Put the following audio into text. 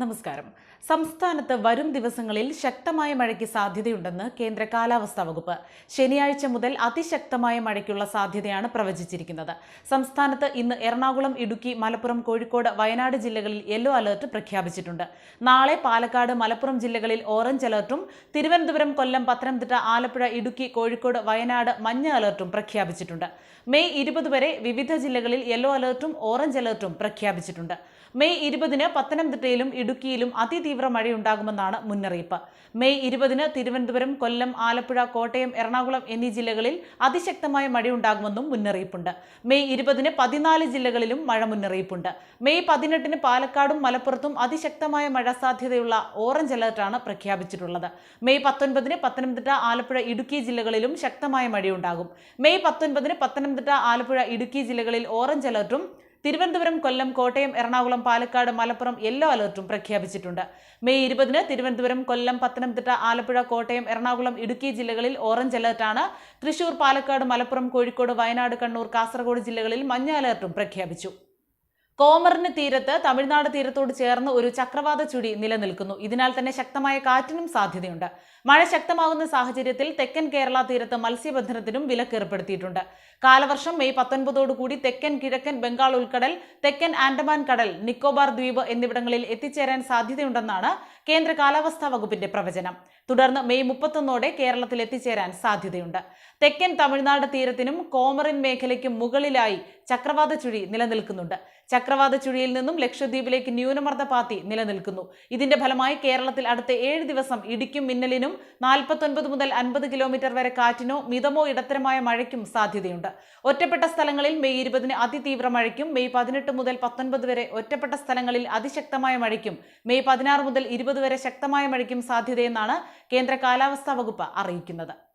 നമസ്കാരം. സംസ്ഥാനത്ത് വരും ദിവസങ്ങളിൽ ശക്തമായ മഴയ്ക്ക് സാധ്യതയുണ്ടെന്ന് കേന്ദ്ര കാലാവസ്ഥാ വകുപ്പ്. ശനിയാഴ്ച മുതൽ അതിശക്തമായ മഴയ്ക്കുള്ള സാധ്യതയാണ് പ്രവചിച്ചിരിക്കുന്നത്. സംസ്ഥാനത്ത് ഇന്ന് എറണാകുളം ഇടുക്കി മലപ്പുറം കോഴിക്കോട് വയനാട് ജില്ലകളിൽ യെല്ലോ അലർട്ട് പ്രഖ്യാപിച്ചിട്ടുണ്ട്. നാളെ പാലക്കാട് മലപ്പുറം ജില്ലകളിൽ ഓറഞ്ച് അലർട്ടും തിരുവനന്തപുരം കൊല്ലം പത്തനംതിട്ട ആലപ്പുഴ ഇടുക്കി കോഴിക്കോട് വയനാട് മഞ്ഞ അലർട്ടും പ്രഖ്യാപിച്ചിട്ടുണ്ട്. മെയ് ഇരുപത് വരെ വിവിധ ജില്ലകളിൽ യെല്ലോ അലർട്ടും ഓറഞ്ച് അലർട്ടും പ്രഖ്യാപിച്ചിട്ടുണ്ട്. മെയ് ഇരുപതിന് പത്തനംതിട്ടയിലും ഇടുക്കിയിലും അതിതീവ്ര മഴയുണ്ടാകുമെന്നാണ് മുന്നറിയിപ്പ്. മെയ് ഇരുപതിന് തിരുവനന്തപുരം കൊല്ലം ആലപ്പുഴ കോട്ടയം എറണാകുളം എന്നീ ജില്ലകളിൽ അതിശക്തമായ മഴയുണ്ടാകുമെന്നും മുന്നറിയിപ്പുണ്ട്. മെയ് ഇരുപതിന് പതിനാല് ജില്ലകളിലും മഴ മുന്നറിയിപ്പുണ്ട്. മെയ് പതിനെട്ടിന് പാലക്കാടും മലപ്പുറത്തും അതിശക്തമായ മഴ സാധ്യതയുള്ള ഓറഞ്ച് അലർട്ടാണ് പ്രഖ്യാപിച്ചിട്ടുള്ളത്. മെയ് പത്തൊൻപതിന് പത്തനംതിട്ട ആലപ്പുഴ ഇടുക്കി ജില്ലകളിലും ശക്തമായ മഴയുണ്ടാകും. മെയ് പത്തൊൻപതിന് പത്തനംതിട്ട ആലപ്പുഴ ഇടുക്കി ജില്ലകളിൽ ഓറഞ്ച് അലർട്ടും തിരുവനന്തപുരം കൊല്ലം കോട്ടയം എറണാകുളം പാലക്കാട് മലപ്പുറം യെല്ലോ അലർട്ടും പ്രഖ്യാപിച്ചിട്ടുണ്ട്. മെയ് ഇരുപതിന് തിരുവനന്തപുരം കൊല്ലം പത്തനംതിട്ട ആലപ്പുഴ കോട്ടയം എറണാകുളം ഇടുക്കി ജില്ലകളിൽ ഓറഞ്ച് അലർട്ടാണ് തൃശൂർ പാലക്കാട് മലപ്പുറം കോഴിക്കോട് വയനാട് കണ്ണൂർ കാസർഗോഡ് ജില്ലകളിൽ മഞ്ഞ അലർട്ടും പ്രഖ്യാപിച്ചു. കോമറിന് തീരത്ത് തമിഴ്നാട് തീരത്തോട് ചേർന്ന് ഒരു ചക്രവാത ചുഴി നിലനിൽക്കുന്നു. ഇതിനാൽ തന്നെ ശക്തമായ കാറ്റിനും സാധ്യതയുണ്ട്. മഴ ശക്തമാകുന്ന സാഹചര്യത്തിൽ തെക്കൻ കേരള തീരത്ത് മത്സ്യബന്ധനത്തിനും വിലക്ക് ഏർപ്പെടുത്തിയിട്ടുണ്ട്. കാലവർഷം മെയ് പത്തൊൻപതോടുകൂടി തെക്കൻ കിഴക്കൻ ബംഗാൾ ഉൾക്കടൽ തെക്കൻ ആൻഡമാൻ കടൽ നിക്കോബാർ ദ്വീപ് എന്നിവിടങ്ങളിൽ എത്തിച്ചേരാൻ സാധ്യതയുണ്ടെന്നാണ് കേന്ദ്ര കാലാവസ്ഥാ വകുപ്പിന്റെ പ്രവചനം. തുടർന്ന് മെയ് മുപ്പത്തൊന്നോടെ കേരളത്തിൽ എത്തിച്ചേരാൻ സാധ്യതയുണ്ട്. തെക്കൻ തമിഴ്നാട് തീരത്തിനും കോമറിൻ മേഖലയ്ക്കും മുകളിലായി ചക്രവാത ചുഴി നിലനിൽക്കുന്നുണ്ട്. ചക്രവാത ചുഴിയിൽ നിന്നും ലക്ഷദ്വീപിലേക്ക് ന്യൂനമർദ്ദ പാത്തി നിലനിൽക്കുന്നു. ഇതിന്റെ ഫലമായി കേരളത്തിൽ അടുത്ത ഏഴ് ദിവസം ഇടിക്കും മിന്നലിനും നാൽപ്പത്തൊൻപത് മുതൽ അൻപത് കിലോമീറ്റർ വരെ കാറ്റിനോ മിതമോ ഇടത്തരമായ മഴയ്ക്കും സാധ്യതയുണ്ട്. ഒറ്റപ്പെട്ട സ്ഥലങ്ങളിൽ മെയ് ഇരുപതിന് അതിതീവ്ര മഴയ്ക്കും മെയ് പതിനെട്ട് മുതൽ പത്തൊൻപത് വരെ ഒറ്റപ്പെട്ട സ്ഥലങ്ങളിൽ അതിശക്തമായ മഴയ്ക്കും മെയ് പതിനാറ് മുതൽ ഇരുപത് വരെ ശക്തമായ മഴയ്ക്കും സാധ്യതയെന്നാണ് കേന്ദ്ര കാലാവസ്ഥാ വകുപ്പ് അറിയിക്കുന്നത്